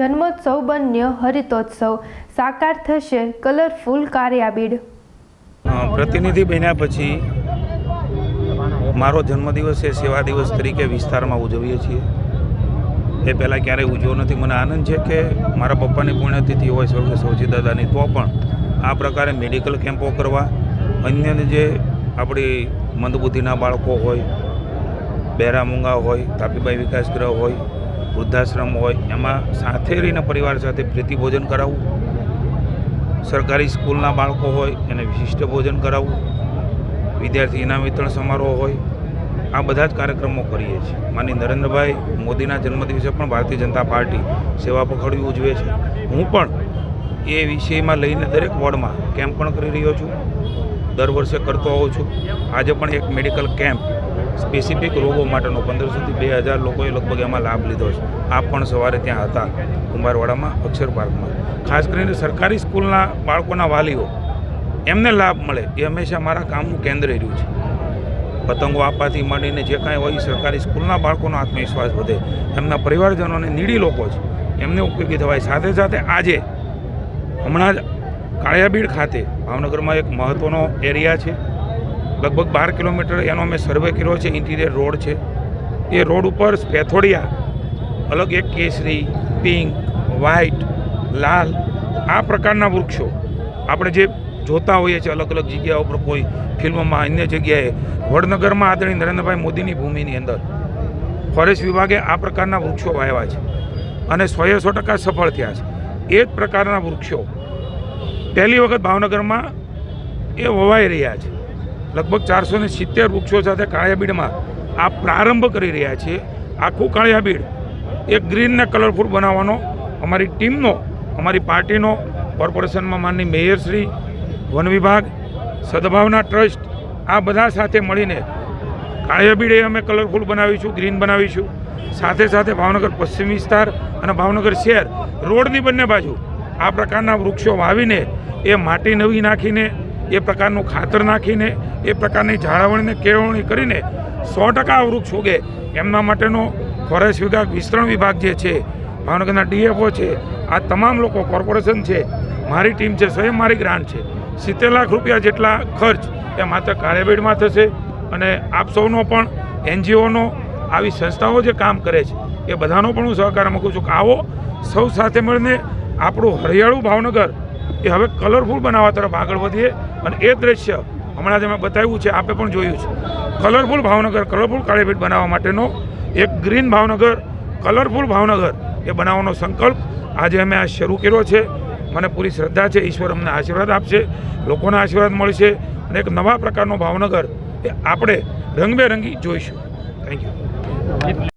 જન્મોત્સવ બન્યો હરિતોત્સવ સાકાર થશે કલરફુલ કાર્યાબીડ. પ્રતિનિધિ બન્યા પછી મારો જન્મદિવસ એ સેવા દિવસ તરીકે વિસ્તારમાં ઉજવીએ છીએ. એ પહેલાં ક્યારેય ઉજવ્યો નથી. મને આનંદ છે કે મારા પપ્પાની પુણ્યતિથિ હોય સ્વર્ગ સૌજી દાદાની, તો પણ આ પ્રકારે મેડિકલ કેમ્પો કરવા અન્ય જે આપણી મંદબુદ્ધિના બાળકો હોય બહેરા મૂંગા હોય, તાપીબાઈ વિકાસ ગ્રહ હોય વૃદ્ધાશ્રમ હોય, એમાં સાથે રહીને પરિવાર સાથે પ્રીતિ ભોજન કરાવવું. સરકારી સ્કૂલના બાળકો હોય, એને વિશિષ્ટ ભોજન કરાવવું. વિદ્યાર્થી ઇનામ વિતરણ સમારોહ હોય, આ બધા જ કાર્યક્રમો કરીએ છીએ. માની નરેન્દ્રભાઈ મોદીના જન્મદિવસે પણ ભારતીય જનતા પાર્ટી સેવા પખડવી ઉજવે છે. હું પણ એ વિષયમાં લઈને દરેક વોર્ડમાં કેમ્પ પણ કરી રહ્યો છું. દર વર્ષે કરતો હોઉં છું. આજે પણ એક મેડિકલ કેમ્પ સ્પેસિફિક રોગો માટેનો પંદરસોથી બે હજાર લોકોએ લગભગ એમાં લાભ લીધો છે. આપ પણ સવારે ત્યાં હતા કુંભારવાડામાં, અક્ષર પાર્કમાં. ખાસ કરીને સરકારી સ્કૂલના બાળકોના વાલીઓ, એમને લાભ મળે એ હંમેશા મારા કામનું કેન્દ્ર રહ્યું છે. પતંગો આપવાથી માંડીને જે કાંઈ હોય સરકારી સ્કૂલના બાળકોનો આત્મવિશ્વાસ વધે. એમના પરિવારજનોને નીડી લોકો છે. એમને ઉપયોગી થવાય. સાથે સાથે આજે હમણાં જ કાળિયાબીડ ખાતે ભાવનગરમાં એક મહત્ત્વનો એરિયા છે. લગભગ બાર કિલોમીટર એનો અમે સર્વે કર્યો છે ઇન્ટિરિયર રોડ છે. એ રોડ ઉપર સ્પેથોડિયા અલગ એક કેસરી પિંક વ્હાઇટ લાલ, આ પ્રકારના વૃક્ષો. આપણે જે જોતા હોઈએ છીએ અલગ અલગ જગ્યાઓ પર, કોઈ ફિલ્મમાં, અન્ય જગ્યાએ, વડનગરમાં આદરણીય નરેન્દ્રભાઈ મોદીની ભૂમિની અંદર. ફોરેસ્ટ વિભાગે આ પ્રકારના વૃક્ષો વાવ્યા છે અને સોએ સો ટકા સફળ થયા છે. એ જ પ્રકારના વૃક્ષો. પહેલી વખત ભાવનગરમાં એ વવાઈ રહ્યા છે. લગભગ ચારસો ને સિત્તેર વૃક્ષો સાથે કાળિયાબીડમાં આ પ્રારંભ કરી રહ્યા છીએ. આખું કાળિયાબીડ એ ગ્રીનને કલરફુલ બનાવવાનો અમારી ટીમનો, અમારી પાર્ટીનો, કોર્પોરેશનમાં માનની મેયરશ્રી, વન વિભાગ, સદભાવના ટ્રસ્ટ, આ બધા સાથે મળીને કાળિયાબીડ એ અમે કલરફુલ બનાવીશું ગ્રીન બનાવીશું. સાથે સાથે ભાવનગર પશ્ચિમ વિસ્તાર અને ભાવનગર શહેર, રોડની બંને બાજુ આ પ્રકારના વૃક્ષો વાવીને એ માટી નવી નાખીને, એ પ્રકારનું ખાતર નાખીને એ પ્રકારની જાળવણીને કેળવણી કરીને સો ટકા વૃક્ષ ઉગે. એમના માટેનો ફોરેસ્ટ વિભાગ, વિસ્તરણ વિભાગ જે છે, ભાવનગરના ડીએફઓ છે, આ તમામ લોકો કોર્પોરેશન છે, મારી ટીમ છે, સ્વયં મારી ગ્રાન્ટ છે. સિત્તેર લાખ રૂપિયા જેટલા ખર્ચ એ માત્ર કાર્યબેડમાં થશે અને આપ સૌનો પણ, એનજીઓનો, આવી સંસ્થાઓ જે કામ કરે છે, એ બધાનો પણ હું સહકાર મૂકું છું કે આવો સૌ સાથે મળીને આપણું હરિયાળું ભાવનગર એ હવે કલરફુલ બનાવવા તરફ આગળ વધીએ અને એ દ્રશ્ય હમણાં જ મેં બતાવ્યું છે, આપે પણ જોયું છે. કલરફુલ ભાવનગર કલરફુલ કાળીભેટ બનાવવા માટેનો એક ગ્રીન ભાવનગર કલરફુલ ભાવનગર એ બનાવવાનો સંકલ્પ આજે અમે આ શરૂ કર્યો છે. મને પૂરી શ્રદ્ધા છે, ઈશ્વર અમને આશીર્વાદ આપશે, લોકોના આશીર્વાદ મળશે અને એક નવા પ્રકારનો ભાવનગર એ આપણે રંગબેરંગી જોઈશું. Thank you